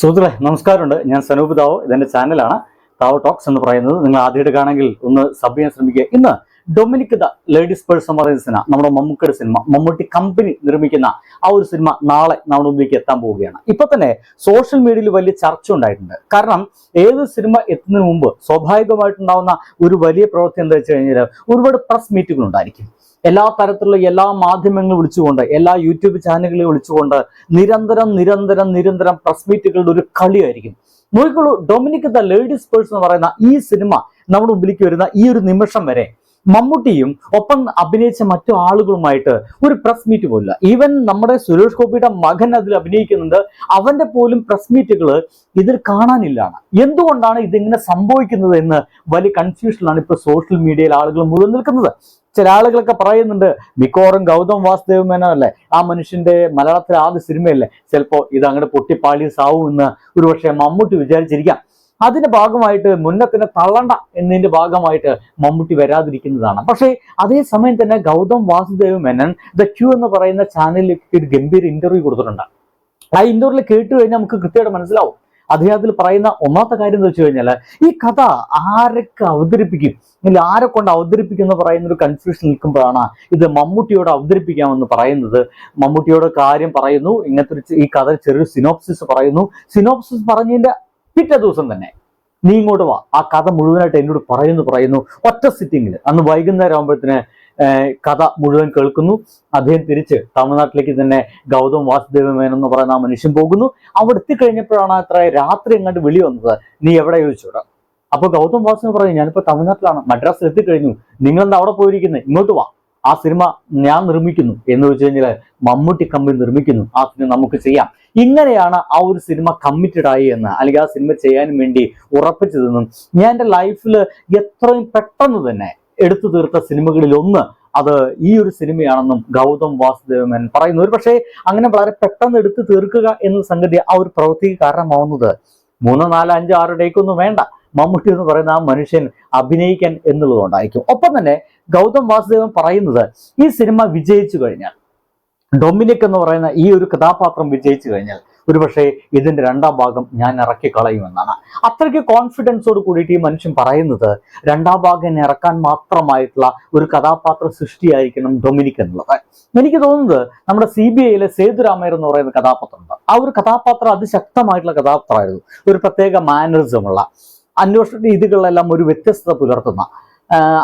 സുഹൃത്തുക്കളെ നമസ്കാരമുണ്ട്. ഞാൻ സനൂപ് താവോ. ഇതെന്റെ ചാനലാണ് താവോ ടോക്സ് എന്ന് പറയുന്നത്. നിങ്ങൾ ആദ്യമായിട്ട് കാണെങ്കിൽ ഒന്ന് സബ് ചെയ്യാൻ ശ്രമിക്കുക. ഇന്ന് ഡൊമിനിക് ദ ലേഡീസ് പേഴ്സ് എന്ന് പറയുന്ന സിനിമ നമ്മുടെ മമ്മൂക്കയുടെ സിനിമ മമ്മൂട്ടി കമ്പനി നിർമ്മിക്കുന്ന ആ ഒരു സിനിമ നാളെ നമ്മുടെ മുമ്പിലേക്ക് എത്താൻ പോവുകയാണ്. ഇപ്പൊ തന്നെ സോഷ്യൽ മീഡിയയിൽ വലിയ ചർച്ച ഉണ്ടായിട്ടുണ്ട്. കാരണം ഏത് സിനിമ എത്തുന്നതിന് മുമ്പ് സ്വാഭാവികമായിട്ടുണ്ടാവുന്ന ഒരു വലിയ പ്രവൃത്തി എന്താ വെച്ച് കഴിഞ്ഞാൽ ഒരുപാട് പ്രസ് മീറ്റുകൾ ഉണ്ടായിരിക്കും. എല്ലാ തരത്തിലുള്ള എല്ലാ മാധ്യമങ്ങളും വിളിച്ചുകൊണ്ട് എല്ലാ യൂട്യൂബ് ചാനലുകളെ വിളിച്ചുകൊണ്ട് നിരന്തരം നിരന്തരം നിരന്തരം പ്രസ് മീറ്റുകളുടെ ഒരു കളിയായിരിക്കും. നോക്കിക്കോളൂ ഡൊമിനിക് ദ ലേഡീസ് പേഴ്സ് എന്ന് പറയുന്ന ഈ സിനിമ നമ്മുടെ മുമ്പിലേക്ക് വരുന്ന ഈ ഒരു നിമിഷം വരെ മമ്മൂട്ടിയും ഒപ്പം അഭിനയിച്ച മറ്റു ആളുകളുമായിട്ട് ഒരു പ്രസ് മീറ്റ് പോലില്ല ഈവൻ നമ്മുടെ സുരേഷ് ഗോപിയുടെ മകൻ അതിൽ അഭിനയിക്കുന്നുണ്ട് അവന്റെ പോലും പ്രസ് മീറ്റുകൾ ഇതിൽ കാണാനില്ലാണ് എന്തുകൊണ്ടാണ് ഇതിങ്ങനെ സംഭവിക്കുന്നത് എന്ന് വലിയ കൺഫ്യൂഷനിലാണ് ഇപ്പോൾ സോഷ്യൽ മീഡിയയിൽ ആളുകൾ മുഴുവൻ നിൽക്കുന്നത്. ചില ആളുകളൊക്കെ പറയുന്നുണ്ട് മിക്കവാറും ഗൗതം വാസുദേവ മേനോൻ അല്ലേ? ആ മനുഷ്യന്റെ മലയാളത്തിലെ ആദ്യ സിനിമയല്ലേ? ചിലപ്പോ ഇത് അങ്ങോട്ട് പൊട്ടിപ്പാളീസാവും എന്ന് ഒരുപക്ഷെ മമ്മൂട്ടി വിചാരിച്ചിരിക്കാം. അതിന്റെ ഭാഗമായിട്ട് മുന്നത്തിനെ തള്ളണ്ട എന്നതിന്റെ ഭാഗമായിട്ട് മമ്മൂട്ടി വരാതിരിക്കുന്നതാണ്. പക്ഷേ അതേസമയം തന്നെ ഗൗതം വാസുദേവ് മേനൻ ദ ക്യൂ എന്ന് പറയുന്ന ചാനലിലേക്ക് ഒരു ഗംഭീര ഇന്റർവ്യൂ കൊടുത്തിട്ടുണ്ട്. ആ ഇന്റർവ്യൂവിൽ കേട്ട് കഴിഞ്ഞാൽ നമുക്ക് കൃത്യമായിട്ട് മനസ്സിലാവും. അദ്ദേഹത്തിൽ പറയുന്ന ഒന്നാമത്തെ കാര്യം എന്ന് വെച്ച് കഴിഞ്ഞാൽ ഈ കഥ ആരൊക്കെ അവതരിപ്പിക്കും? അല്ലെങ്കിൽ ആരെ കൊണ്ട് അവതരിപ്പിക്കും എന്ന് പറയുന്ന ഒരു കൺഫ്യൂഷൻ നിൽക്കുമ്പോഴാണ് ഇത് മമ്മൂട്ടിയോട് അവതരിപ്പിക്കാമെന്ന് പറയുന്നത്. മമ്മൂട്ടിയോട് കാര്യം പറയുന്നു. ഇങ്ങനത്തെ ഈ കഥ ചെറിയൊരു സിനോപ്സിസ് പറയുന്നു. സിനോപ്സിസ് പറഞ്ഞതിന്റെ പിറ്റേ ദിവസം തന്നെ നീ ഇങ്ങോട്ട് വാ. ആ കഥ മുഴുവനായിട്ട് എന്നോട് പറയുന്നു പറയുന്നു. ഒറ്റ സിറ്റിങ്ങിൽ അന്ന് വൈകുന്നേരം ആകുമ്പോഴത്തേന് കഥ മുഴുവൻ കേൾക്കുന്നു. അദ്ദേഹം തിരിച്ച് തമിഴ്നാട്ടിലേക്ക് തന്നെ ഗൗതം വാസുദേവ മേനൻ എന്ന് പറയുന്ന ആ മനുഷ്യൻ പോകുന്നു. അവിടെ എത്തിക്കഴിഞ്ഞപ്പോഴാണ് അത്ര രാത്രി എങ്ങാണ്ട് വിളി വന്നത്. നീ എവിടെ ചോദിച്ചോടാ അപ്പൊ ഗൗതം വാസുദേവ് പറഞ്ഞു ഞാനിപ്പോ തമിഴ്നാട്ടിലാണ്. മദ്രാസിൽ എത്തിക്കഴിഞ്ഞു. നിങ്ങൾ എന്താ അവിടെ പോയിരിക്കുന്നത് ഇങ്ങോട്ട് വാ. ആ സിനിമ ഞാൻ നിർമ്മിക്കുന്നു എന്ന് വെച്ച് കഴിഞ്ഞാൽ മമ്മൂട്ടി കമ്പനി നിർമ്മിക്കുന്നു. ആ സിനിമ നമുക്ക് ചെയ്യാം. ഇങ്ങനെയാണ് ആ ഒരു സിനിമ കമ്മിറ്റഡ് ആയി എന്ന് അല്ലെങ്കിൽ ആ സിനിമ ചെയ്യാൻ വേണ്ടി ഉറപ്പിച്ചതെന്നും ഞാൻ എന്റെ ലൈഫിൽ എത്രയും പെട്ടെന്ന് തന്നെ എടുത്തു തീർത്ത സിനിമകളിൽ ഒന്ന് അത് ഈ ഒരു സിനിമയാണെന്നും ഗൗതം വാസുദേവൻ പറയുന്നു. ഒരു പക്ഷേ അങ്ങനെ വളരെ പെട്ടെന്ന് എടുത്തു തീർക്കുക എന്ന സംഗതി ആ ഒരു പ്രവൃത്തിക്ക് കാരണമാവുന്നത് മൂന്ന് നാല് അഞ്ച് ആറ് ഡേക്കൊന്നും വേണ്ട. മമ്മൂട്ടി എന്ന് പറയുന്ന ആ മനുഷ്യൻ അഭിനയിക്കാൻ എന്നുള്ളതുകൊണ്ടായിരിക്കും ഒപ്പം തന്നെ ഗൗതം വാസുദേവൻ പറയുന്നത് ഈ സിനിമ വിജയിച്ചു കഴിഞ്ഞാൽ ഡൊമിനിക് എന്ന് പറയുന്ന ഈ ഒരു കഥാപാത്രം വിജയിച്ചു കഴിഞ്ഞാൽ ഒരുപക്ഷെ ഇതിന്റെ രണ്ടാം ഭാഗം ഞാൻ ഇറക്കി കളയുമെന്നാണ് അത്രയ്ക്ക് കോൺഫിഡൻസോട് കൂടിയിട്ട് ഈ മനുഷ്യൻ പറയുന്നത് രണ്ടാം ഭാഗം ഇറക്കാൻ മാത്രമായിട്ടുള്ള ഒരു കഥാപാത്ര സൃഷ്ടിയായിരിക്കണം ഡൊമിനിക് എന്നുള്ളത്. എനിക്ക് തോന്നുന്നത് നമ്മുടെ സി ബി ഐയിലെ സേതുരാമയർ എന്ന് പറയുന്ന കഥാപാത്രമുണ്ട് ആ ഒരു കഥാപാത്രം അതിശക്തമായിട്ടുള്ള കഥാപാത്രമായിരുന്നു. ഒരു പ്രത്യേക മാനറിസമുള്ള അന്വേഷണ രീതികളിലെല്ലാം ഒരു വ്യത്യസ്തത പുലർത്തുന്ന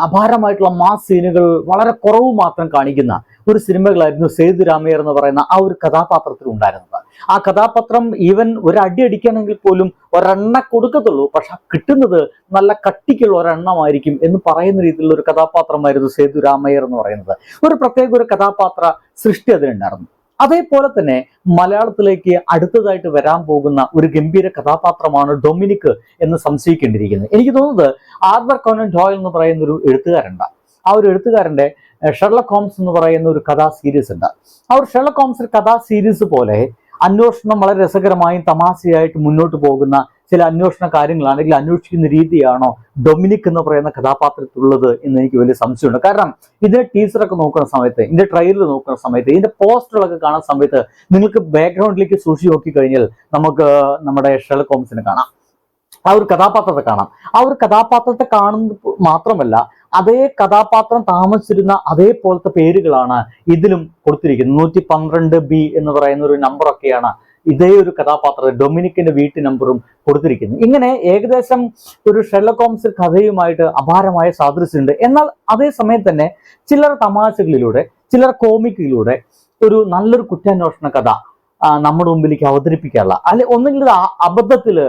അപാരമായിട്ടുള്ള മാസ് സീനുകൾ വളരെ കുറവ് മാത്രം കാണിക്കുന്ന ഒരു സിനിമകളായിരുന്നു സേതുരാമയ്യർ എന്ന് പറയുന്ന ആ ഒരു കഥാപാത്രത്തിൽ ഉണ്ടായിരുന്നത്. ആ കഥാപാത്രം ഈവൻ ഒരു അടി അടിക്കണമെങ്കിൽ പോലും ഒരെണ്ണ കൊടുക്കത്തുള്ളൂ. പക്ഷെ കിട്ടുന്നത് നല്ല കട്ടിക്കുള്ള ഒരെണ്ണമായിരിക്കും എന്ന് പറയുന്ന രീതിയിലുള്ള ഒരു കഥാപാത്രമായിരുന്നു സേതുരാമയ്യർ എന്ന് പറയുന്നത്. ഒരു പ്രത്യേക ഒരു കഥാപാത്ര സൃഷ്ടി അതിനുണ്ടായിരുന്നു. അതേപോലെ തന്നെ മലയാളത്തിലേക്ക് അടുത്തതായിട്ട് വരാൻ പോകുന്ന ഒരു ഗംഭീര കഥാപാത്രമാണ് ഡൊമിനിക് എന്ന് സംശയിക്കേണ്ടിയിരിക്കുന്നത് എനിക്ക് തോന്നുന്നത് ആർബർ കോനൻ ഡോയൽ എന്ന് പറയുന്ന ഒരു എഴുത്തുകാരുണ്ട്. ആ ഒരു എഴുത്തുകാരന്റെ ഷെർലക് ഹോംസ് എന്ന് പറയുന്ന ഒരു കഥാ സീരീസ് ഉണ്ട്. ആ ഒരു ഷെർലക് ഹോംസ് കഥാ സീരീസ് പോലെ അന്വേഷണം വളരെ രസകരമായും തമാശയായിട്ട് മുന്നോട്ട് പോകുന്ന ചില അന്വേഷണ കാര്യങ്ങളാണെങ്കിൽ അന്വേഷിക്കുന്ന രീതിയാണോ ഡൊമിനിക് എന്ന് പറയുന്ന കഥാപാത്രത്തിലുള്ളത് എന്ന് എനിക്ക് വലിയ സംശയമുണ്ട്. കാരണം ഇതിന്റെ ടീച്ചറൊക്കെ നോക്കുന്ന സമയത്ത് ഇതിന്റെ ട്രെയിലർ നോക്കുന്ന സമയത്ത് ഇതിന്റെ പോസ്റ്ററുകളൊക്കെ കാണുന്ന സമയത്ത് നിങ്ങൾക്ക് ബാക്ക്ഗ്രൗണ്ടിലേക്ക് സൂക്ഷിച്ച് നോക്കിക്കഴിഞ്ഞാൽ നമുക്ക് നമ്മുടെ ഷെർലക് ഹോംസിനെ കാണാം. ആ ഒരു കഥാപാത്രത്തെ കാണാം. ആ ഒരു കഥാപാത്രത്തെ കാണുന്നത് മാത്രമല്ല അതേ കഥാപാത്രം താമസിച്ചിരുന്ന അതേപോലത്തെ പേരുകളാണ് ഇതിലും കൊടുത്തിരിക്കുന്നത്. നൂറ്റി പന്ത്രണ്ട് ബി എന്ന് പറയുന്ന ഒരു നമ്പറൊക്കെയാണ് ഇതേ ഒരു കഥാപാത്രം ഡൊമിനിക്കിന്റെ വീട്ടു നമ്പറും കൊടുത്തിരിക്കുന്നു. ഇങ്ങനെ ഏകദേശം ഒരു ഷെർലക് ഹോംസ് കഥയുമായിട്ട് അപാരമായ സാദൃശ്യമുണ്ട്. എന്നാൽ അതേ സമയം തന്നെ ചിലർ തമാശകളിലൂടെ ചിലർ കോമിക്കിലൂടെ ഒരു നല്ലൊരു കുറ്റാന്വേഷണ കഥ നമ്മുടെ മുമ്പിലേക്ക് അവതരിപ്പിക്കാനുള്ള. അല്ലെ ആ- അബദ്ധത്തിൽ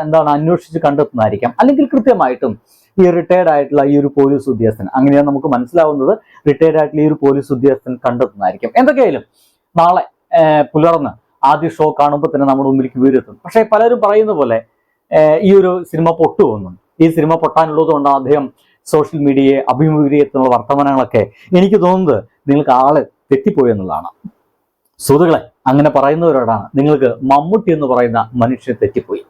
എന്താണ് അന്വേഷിച്ച് കണ്ടെത്തുന്നതായിരിക്കാം. അല്ലെങ്കിൽ കൃത്യമായിട്ടും ഈ റിട്ടയർഡ് ആയിട്ടുള്ള ഈ ഒരു പോലീസ് ഉദ്യോഗസ്ഥൻ അങ്ങനെയാണ് നമുക്ക് മനസ്സിലാവുന്നത് റിട്ടയർഡ് ആയിട്ടുള്ള ഈ ഒരു പോലീസ് ഉദ്യോഗസ്ഥൻ കണ്ടെത്തുന്നതായിരിക്കും. എന്തൊക്കെയായാലും നാളെ പുലർന്ന് ആദ്യ ഷോ കാണുമ്പോൾ തന്നെ നമ്മുടെ മുമ്പിലേക്ക് വീരെത്തും പക്ഷേ പലരും പറയുന്ന പോലെ ഈ ഒരു സിനിമ പൊട്ടുപോകുന്നു ഈ സിനിമ പൊട്ടാനുള്ളത് കൊണ്ടാണ് അദ്ദേഹം സോഷ്യൽ മീഡിയയെ അഭിമുഖീകരിക്കുന്ന വർത്തമാനങ്ങളൊക്കെ എനിക്ക് തോന്നുന്നത് നിങ്ങൾക്ക് ആൾ തെറ്റിപ്പോയി എന്നുള്ളതാണ്. സുഹൃത്തുക്കളെ അങ്ങനെ പറയുന്നവരോടാണ് നിങ്ങൾക്ക് മമ്മൂട്ടി എന്ന് പറയുന്ന മനുഷ്യൻ തെറ്റിപ്പോയി.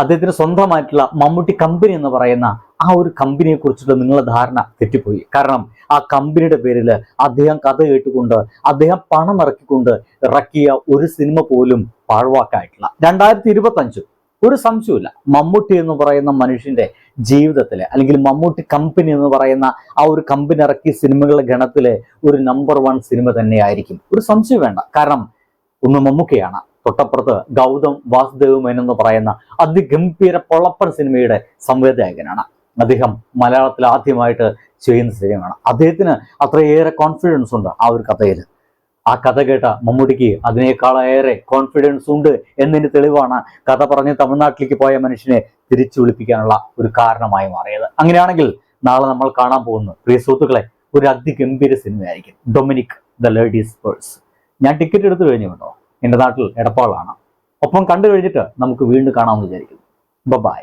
അദ്ദേഹത്തിന് സ്വന്തമായിട്ടുള്ള മമ്മൂട്ടി കമ്പനി എന്ന് പറയുന്ന ആ ഒരു കമ്പനിയെ കുറിച്ചിട്ട് നിങ്ങളുടെ ധാരണ തെറ്റിപ്പോയി. കാരണം ആ കമ്പനിയുടെ പേരിൽ അദ്ദേഹം കഥ കേട്ടുകൊണ്ട് അദ്ദേഹം പണം ഇറക്കിക്കൊണ്ട് ഇറക്കിയ ഒരു സിനിമ പോലും പാഴ്വാക്കായിട്ടില്ല. രണ്ടായിരത്തി ഇരുപത്തി ഒരു സംശയമില്ല മമ്മൂട്ടി എന്ന് പറയുന്ന മനുഷ്യന്റെ ജീവിതത്തിലെ അല്ലെങ്കിൽ മമ്മൂട്ടി കമ്പനി എന്ന് പറയുന്ന ആ ഒരു കമ്പനി ഇറക്കിയ സിനിമകളുടെ ഗണത്തിലെ ഒരു നമ്പർ വൺ സിനിമ തന്നെയായിരിക്കും. ഒരു സംശയം വേണ്ട. കാരണം ഒന്ന് മമ്മൂക്കയാണ്. തൊട്ടപ്പുറത്ത് ഗൗതം വാസുദേവ് മേനെന്ന് പറയുന്ന അതിഗംഭീര പൊള്ളപ്പൻ സിനിമയുടെ സംവിധായകനാണ്. അദ്ദേഹം മലയാളത്തിൽ ആദ്യമായിട്ട് ചെയ്യുന്ന സിനിമയാണ്. അദ്ദേഹത്തിന് അത്രയേറെ കോൺഫിഡൻസ് ഉണ്ട് ആ ഒരു കഥയിൽ. ആ കഥ കേട്ട മമ്മൂട്ടിക്ക് അതിനേക്കാളേറെ കോൺഫിഡൻസ് ഉണ്ട് എന്നതിന് തെളിവാണ് കഥ പറഞ്ഞ് തമിഴ്നാട്ടിലേക്ക് പോയ മനുഷ്യനെ തിരിച്ചു വിളിപ്പിക്കാനുള്ള ഒരു കാരണമായി മാറിയത്. അങ്ങനെയാണെങ്കിൽ നാളെ നമ്മൾ കാണാൻ പോകുന്നു പ്രിയ സുഹൃത്തുക്കളെ ഒരു അതിഗംഭീര സിനിമയായിരിക്കും. Dominic the ladies purse. ഞാൻ ടിക്കറ്റ് എടുത്തു കഴിഞ്ഞു കേട്ടോ. എന്റെ നാട്ടിൽ എടപ്പാളാണ്. ഒപ്പം കണ്ടു കഴിഞ്ഞിട്ട് നമുക്ക് വീണ്ടും കാണാമെന്ന് വിചാരിക്കുന്നു. ബൈ